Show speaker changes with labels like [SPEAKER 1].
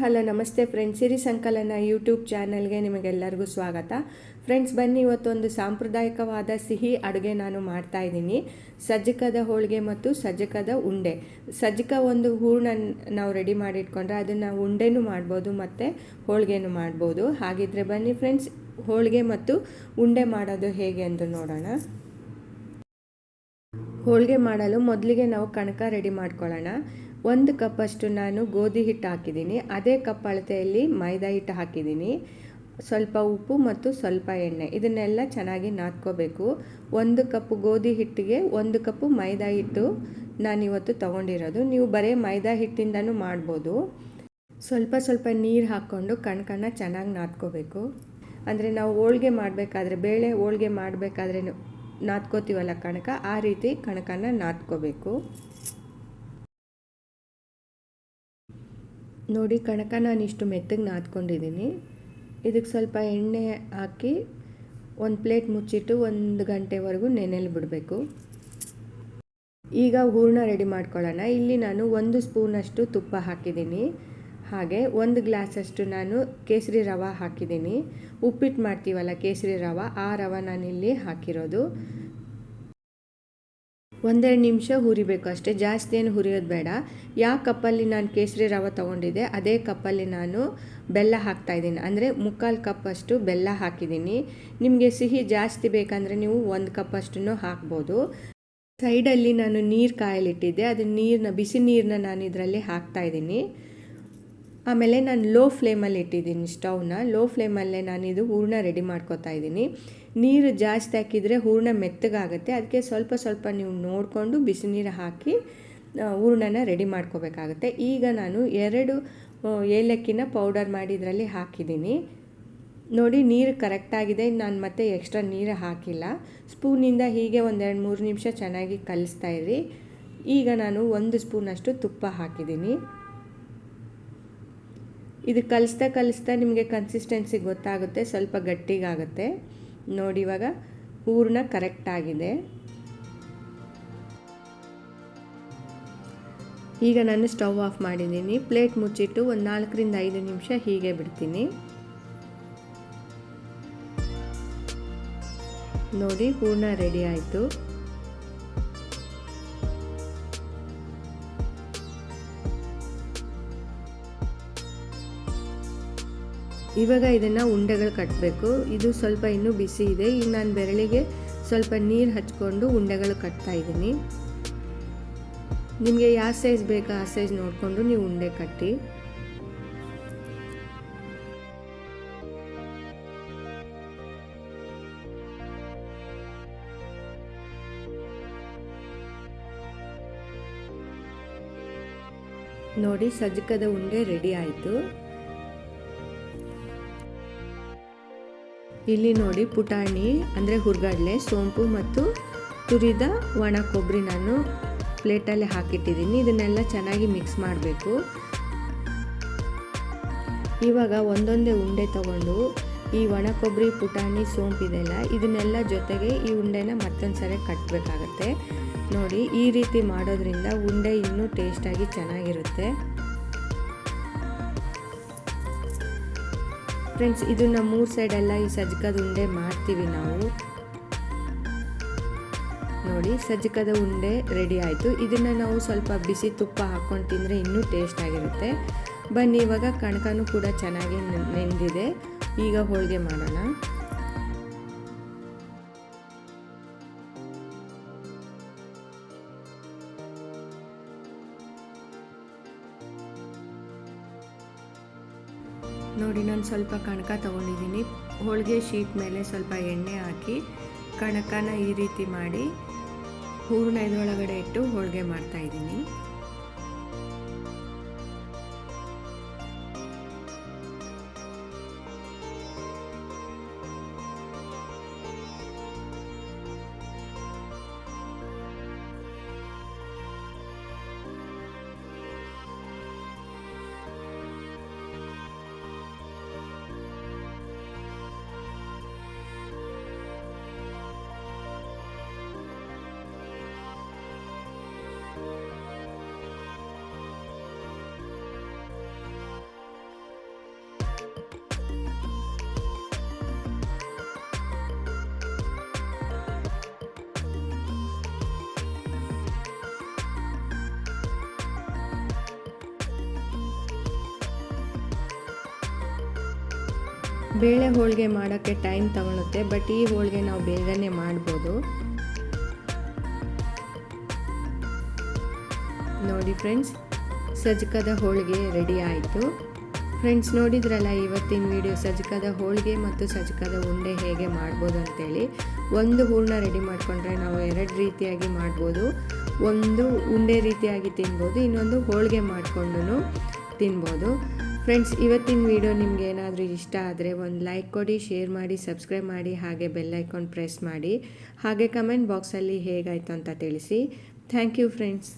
[SPEAKER 1] Hello, ನಮಸ್ತೆ friends ಸಿರಿ ಸಂಕಲನ YouTube ಚಾನಲ್ಗೆ ನಿಮಗೆಲ್ಲರಿಗೂ ಸ್ವಾಗತ. ಫ್ರೆಂಡ್ಸ್ ಬನ್ನಿ, ಇವತ್ತೊಂದು ಸಾಂಪ್ರದಾಯಿಕವಾದ ಸಿಹಿ ಅಡುಗೆ ನಾನು ಮಾಡ್ತಾ ಇದ್ದೀನಿ. ಸಜ್ಜಕದ ಹೋಳಿಗೆ ಮತ್ತು ಸಜ್ಜಕದ ಉಂಡೆ. ಸಜ್ಜಕ ಒಂದು ಹೂರ್ಣ ನಾವು ರೆಡಿ ಮಾಡಿಟ್ಕೊಂಡ್ರೆ ಅದನ್ನು ಉಂಡೆನೂ ಮಾಡ್ಬೋದು ಮತ್ತು ಹೋಳಿಗೆನೂ ಮಾಡ್ಬೋದು. ಹಾಗಿದ್ರೆ ಬನ್ನಿ ಫ್ರೆಂಡ್ಸ್ ಹೋಳಿಗೆ ಮತ್ತು ಉಂಡೆ ಮಾಡೋದು ಹೇಗೆ ಎಂದು ನೋಡೋಣ. ಹೋಳಿಗೆ ಮಾಡಲು ಮೊದಲಿಗೆ ನಾವು ಕಣಕ ರೆಡಿ ಮಾಡ್ಕೊಳ್ಳೋಣ. ಒಂದು ಕಪ್ಪಷ್ಟು ನಾನು ಗೋಧಿ ಹಿಟ್ಟು ಹಾಕಿದ್ದೀನಿ. ಅದೇ ಕಪ್ ಅಳತೆಯಲ್ಲಿ ಮೈದಾ ಹಿಟ್ಟು ಹಾಕಿದ್ದೀನಿ. ಸ್ವಲ್ಪ ಉಪ್ಪು ಮತ್ತು ಸ್ವಲ್ಪ ಎಣ್ಣೆ, ಇದನ್ನೆಲ್ಲ ಚೆನ್ನಾಗಿ ನಾದ್ಕೋಬೇಕು. ಒಂದು ಕಪ್ ಗೋಧಿ ಹಿಟ್ಟಿಗೆ ಒಂದು ಕಪ್ಪು ಮೈದಾ ಹಿಟ್ಟು ನಾನಿವತ್ತು ತೊಗೊಂಡಿರೋದು. ನೀವು ಬರೀ ಮೈದಾ ಹಿಟ್ಟಿಂದನೂ ಮಾಡ್ಬೋದು. ಸ್ವಲ್ಪ ಸ್ವಲ್ಪ ನೀರು ಹಾಕ್ಕೊಂಡು ಕಣ್ಕಣ್ಣ ಚೆನ್ನಾಗಿ ನಾದ್ಕೋಬೇಕು. ಅಂದರೆ ನಾವು ಹೋಳ್ಗೆ ಮಾಡಬೇಕಾದ್ರೆ, ಬೇಳೆ ಹೋಳ್ಗೆ ಮಾಡಬೇಕಾದ್ರೆ ನಾದ್ಕೋತೀವಲ್ಲ ಕಣಕ, ಆ ರೀತಿ ಕಣಕನ ನಾದ್ಕೋಬೇಕು. ನೋಡಿ ಕಣಕ ನಾನು ಇಷ್ಟು ಮೆತ್ತಗೆ ನಾದ್ಕೊಂಡಿದ್ದೀನಿ. ಇದಕ್ಕೆ ಸ್ವಲ್ಪ ಎಣ್ಣೆ ಹಾಕಿ ಒಂದು ಪ್ಲೇಟ್ ಮುಚ್ಚಿಟ್ಟು ಒಂದು ಗಂಟೆವರೆಗೂ ನೆನೆಯಲ್ಲಿ ಬಿಡಬೇಕು. ಈಗ ಹೂರ್ಣ ರೆಡಿ ಮಾಡ್ಕೊಳ್ಳೋಣ. ಇಲ್ಲಿ ನಾನು ಒಂದು ಸ್ಪೂನಷ್ಟು ತುಪ್ಪ ಹಾಕಿದ್ದೀನಿ. ಹಾಗೆ ಒಂದು ಗ್ಲಾಸಷ್ಟು ನಾನು ಕೇಸರಿ ರವೆ ಹಾಕಿದ್ದೀನಿ. ಉಪ್ಪಿಟ್ಟು ಮಾಡ್ತೀವಲ್ಲ ಕೇಸರಿ ರವೆ, ಆ ರವೆ ನಾನಿಲ್ಲಿ ಹಾಕಿರೋದು. ಒಂದೆರಡು ನಿಮಿಷ ಹುರಿಬೇಕು ಅಷ್ಟೇ. ಜಾಸ್ತಿ ಏನು ಹುರಿಯೋದು ಬೇಡ. ಯಾವ ಕಪ್ಪಲ್ಲಿ ನಾನು ಕೇಸರಿ ರವೆ ತೊಗೊಂಡಿದ್ದೆ, ಅದೇ ಕಪ್ಪಲ್ಲಿ ನಾನು ಬೆಲ್ಲ ಹಾಕ್ತಾಯಿದ್ದೀನಿ ಅಂದರೆ ಮುಕ್ಕಾಲು ಕಪ್ಪಷ್ಟು ಬೆಲ್ಲ ಹಾಕಿದ್ದೀನಿ. ನಿಮಗೆ ಸಿಹಿ ಜಾಸ್ತಿ ಬೇಕಂದರೆ ನೀವು ಒಂದು ಕಪ್ಪಷ್ಟು ಹಾಕ್ಬೋದು. ಸೈಡಲ್ಲಿ ನಾನು ನೀರು ಕಾಯಲಿಟ್ಟಿದ್ದೆ. ಅದು ನೀರನ್ನ ಬಿಸಿ ನೀರನ್ನ ನಾನು ಇದರಲ್ಲಿ ಹಾಕ್ತಾಯಿದ್ದೀನಿ ಆಮೇಲೆ ನಾನು ಲೋ ಫ್ಲೇಮಲ್ಲಿ ಇಟ್ಟಿದ್ದೀನಿ ಸ್ಟವ್ನ ಲೋ ಫ್ಲೇಮಲ್ಲೇ ನಾನು ಇದು ಹೂರ್ಣ ರೆಡಿ ಮಾಡ್ಕೋತಾ ಇದ್ದೀನಿ. ನೀರು ಜಾಸ್ತಿ ಹಾಕಿದರೆ ಹೂರ್ಣ ಮೆತ್ತಗಾಗುತ್ತೆ. ಅದಕ್ಕೆ ಸ್ವಲ್ಪ ಸ್ವಲ್ಪ ನೀವು ನೋಡಿಕೊಂಡು ಬಿಸಿ ನೀರು ಹಾಕಿ ಹೂರ್ಣನ ರೆಡಿ ಮಾಡ್ಕೋಬೇಕಾಗುತ್ತೆ. ಈಗ ನಾನು ಎರಡು ಏಲಕ್ಕಿನ ಪೌಡರ್ ಮಾಡಿ ಇದರಲ್ಲಿ ಹಾಕಿದ್ದೀನಿ. ನೋಡಿ, ನೀರು ಕರೆಕ್ಟಾಗಿದೆ ನಾನು ಮತ್ತೆ ಎಕ್ಸ್ಟ್ರಾ ನೀರು ಹಾಕಿಲ್ಲ. ಸ್ಪೂನಿಂದ ಹೀಗೆ ಒಂದೆರಡು ಮೂರು ನಿಮಿಷ ಚೆನ್ನಾಗಿ ಕಲಿಸ್ತಾ ಇರಿ. ಈಗ ನಾನು ಒಂದು ಸ್ಪೂನಷ್ಟು ತುಪ್ಪ ಹಾಕಿದ್ದೀನಿ. ಇದು ಕಲಿಸ್ತಾ ಕಲಿಸ್ತಾ ನಿಮಗೆ ಕನ್ಸಿಸ್ಟೆನ್ಸಿ ಗೊತ್ತಾಗುತ್ತೆ, ಸ್ವಲ್ಪ ಗಟ್ಟಿಗಾಗುತ್ತೆ. ನೋಡಿ ಇವಾಗ ಹೂರ್ಣ ಕರೆಕ್ಟಾಗಿದೆ ಈಗ ನಾನು ಸ್ಟವ್ ಆಫ್ ಮಾಡಿದ್ದೀನಿ. ಪ್ಲೇಟ್ ಮುಚ್ಚಿಟ್ಟು ಒಂದು ನಾಲ್ಕರಿಂದ ಐದು ನಿಮಿಷ ಹೀಗೆ ಬಿಡ್ತೀನಿ. ನೋಡಿ ಹೂರ್ಣ ರೆಡಿ ಆಯಿತು. ಇವಾಗ ಇದನ್ನು ಉಂಡೆಗಳು ಕಟ್ಟಬೇಕು ಇದು ಸ್ವಲ್ಪ ಇನ್ನೂ ಬಿಸಿ ಇದೆ. ಈಗ ನಾನು ಬೆರಳಿಗೆ ಸ್ವಲ್ಪ ನೀರು ಹಚ್ಕೊಂಡು ಉಂಡೆಗಳು ಕಟ್ತಾ ಇದ್ದೀನಿ. ನಿಮಗೆ ಯಾವ ಸೈಜ್ ಬೇಕಾ ಆ ಸೈಜ್ ನೋಡಿಕೊಂಡು ನೀವು ಉಂಡೆ ಕಟ್ಟಿ. ನೋಡಿ ಸಜ್ಜಕದ ಉಂಡೆ ರೆಡಿ ಆಯಿತು. ಇಲ್ಲಿ ನೋಡಿ ಪುಟಾಣಿ, ಅಂದರೆ ಹುರ್ಗಡ್ಲೆ, ಸೋಂಪು ಮತ್ತು ತುರಿದ ಒಣ ಕೊಬ್ಬರಿ ನಾನು ಪ್ಲೇಟಲ್ಲಿ ಹಾಕಿಟ್ಟಿದ್ದೀನಿ. ಇದನ್ನೆಲ್ಲ ಚೆನ್ನಾಗಿ ಮಿಕ್ಸ್ ಮಾಡಬೇಕು. ಇವಾಗ ಒಂದೊಂದೇ ಉಂಡೆ ತಗೊಂಡು ಈ ಒಣ ಕೊಬ್ಬರಿ, ಪುಟಾಣಿ ಸೋಂಪಿದೆಲ್ಲ ಇದನ್ನೆಲ್ಲ ಜೊತೆಗೆ ಈ ಉಂಡೆನ ಮತ್ತೊಂದು ಸರಿ ಕಟ್ಟಬೇಕಾಗತ್ತೆ ನೋಡಿ, ಈ ರೀತಿ ಮಾಡೋದ್ರಿಂದ ಉಂಡೆ ಇನ್ನೂ ಟೇಸ್ಟಾಗಿ ಚೆನ್ನಾಗಿರುತ್ತೆ. ಫ್ರೆಂಡ್ಸ್ ಇದನ್ನ ಮೂರು ಸೈಡ್ ಎಲ್ಲ ಈ ಸಜ್ಜಕದ ಉಂಡೆ ಮಾಡ್ತೀವಿ ನಾವು. ನೋಡಿ ಸಜ್ಜಕದ ಉಂಡೆ ರೆಡಿ ಆಯಿತು. ಇದನ್ನ ನಾವು ಸ್ವಲ್ಪ ಬಿಸಿ ತುಪ್ಪ ಹಾಕ್ಕೊಂಡು ತಿಂದರೆ ಇನ್ನೂ ಟೇಸ್ಟ್ ಆಗಿರುತ್ತೆ. ಬನ್ನಿ, ಇವಾಗ ಕಣಕನೂ ಕೂಡ ಚೆನ್ನಾಗಿ ನೆಂದಿದೆ. ಈಗ ಹೋಳಿಗೆ ಮಾಡೋಣ. ನೋಡಿ, ನಾನು ಸ್ವಲ್ಪ ಕಣಕ ತೊಗೊಂಡಿದ್ದೀನಿ. ಹೋಳಿಗೆ ಶೀಟ್ ಮೇಲೆ ಸ್ವಲ್ಪ ಎಣ್ಣೆ ಹಾಕಿ ಕಣಕನ ಈ ರೀತಿ ಮಾಡಿ ಹೂರ್ಣ ಇದರೊಳಗಡೆ ಇಟ್ಟು ಹೋಳಿಗೆ ಮಾಡ್ತಾಯಿದ್ದೀನಿ ಬೇಳೆ ಹೋಳಿಗೆ ಮಾಡೋಕ್ಕೆ ಟೈಮ್ ತಗೊಳುತ್ತೆ ಬಟ್ ಈ ಹೋಳಿಗೆ ನಾವು ಬೇಗನೆ ಮಾಡ್ಬೋದು. ನೋಡಿ ಫ್ರೆಂಡ್ಸ್ ಸಜ್ಕದ ಹೋಳಿಗೆ ರೆಡಿ ಆಯಿತು. ಫ್ರೆಂಡ್ಸ್ ನೋಡಿದ್ರಲ್ಲ ಇವತ್ತಿನ ವಿಡಿಯೋ ಸಜ್ಕದ ಹೋಳಿಗೆ ಮತ್ತು ಸಜ್ಕದ ಉಂಡೆ ಹೇಗೆ ಮಾಡ್ಬೋದು ಅಂತೇಳಿ. ಒಂದು ಹೂರ್ಣ ರೆಡಿ ಮಾಡಿಕೊಂಡ್ರೆ ನಾವು ಎರಡು ರೀತಿಯಾಗಿ ಮಾಡ್ಬೋದು. ಒಂದು ಉಂಡೆ ರೀತಿಯಾಗಿ ತಿನ್ಬೋದು, ಇನ್ನೊಂದು ಹೋಳಿಗೆ ಮಾಡಿಕೊಂಡು ತಿನ್ಬೋದು. ಫ್ರೆಂಡ್ಸ್ ಇವತ್ತಿನ ವಿಡಿಯೋ ನಿಮ್ಗೆ ಏನಾದರೂ ಇಷ್ಟ ಆದರೆ ಒಂದು ಲೈಕ್ ಕೊಡಿ ಶೇರ್ ಮಾಡಿ ಸಬ್ಸ್ಕ್ರೈಬ್ ಮಾಡಿ, ಹಾಗೆ ಬೆಲ್ ಐಕಾನ್ ಪ್ರೆಸ್ ಮಾಡಿ. ಹಾಗೆ ಕಮೆಂಟ್ ಬಾಕ್ಸಲ್ಲಿ ಹೇಗಾಯಿತು ಅಂತ ತಿಳಿಸಿ. Thank you friends